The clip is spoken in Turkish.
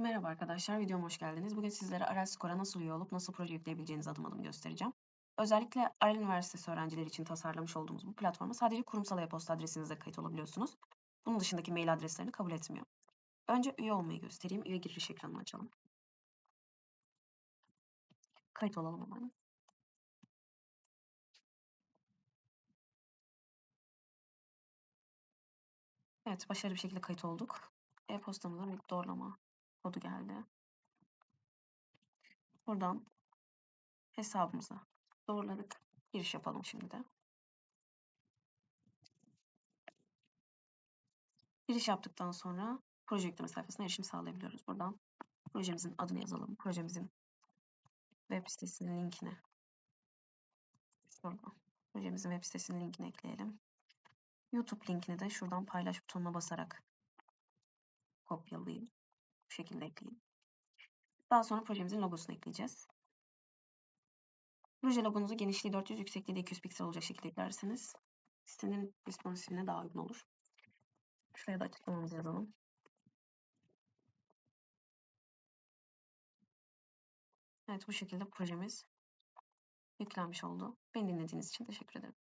Merhaba arkadaşlar, videoma hoş geldiniz. Bugün sizlere Arel Score'a nasıl üye olup nasıl proje yükleyebileceğinizi adım adım göstereceğim. Özellikle Arel Üniversitesi öğrencileri için tasarlamış olduğumuz bu platforma sadece kurumsal e-posta adresinizle kayıt olabiliyorsunuz. Bunun dışındaki mail adreslerini kabul etmiyor. Önce üye olmayı göstereyim. Üye giriş ekranını açalım. Kayıt olalım hemen. Evet, başarılı bir şekilde kayıt olduk. E-postamıza bir doğrulama kodu geldi. Buradan hesabımıza doğruladık. Giriş yapalım şimdi de. Giriş yaptıktan sonra proje yükleme sayfasına erişim sağlayabiliyoruz. Buradan projemizin adını yazalım. Projemizin web sitesinin linkini şuradan. Projemizin web sitesinin linkini ekleyelim. YouTube linkini de şuradan paylaş butonuna basarak kopyalayayım. Bu şekilde ekleyeyim. Daha sonra projemizin logosunu ekleyeceğiz. Proje logonuzu genişliği 400, yüksekliği de 200 piksel olacak şekilde eklerseniz sitenin responsifine daha uygun olur. Şuraya da açıklamamızı yazalım. Evet bu şekilde projemiz yüklenmiş oldu. Beni dinlediğiniz için teşekkür ederim.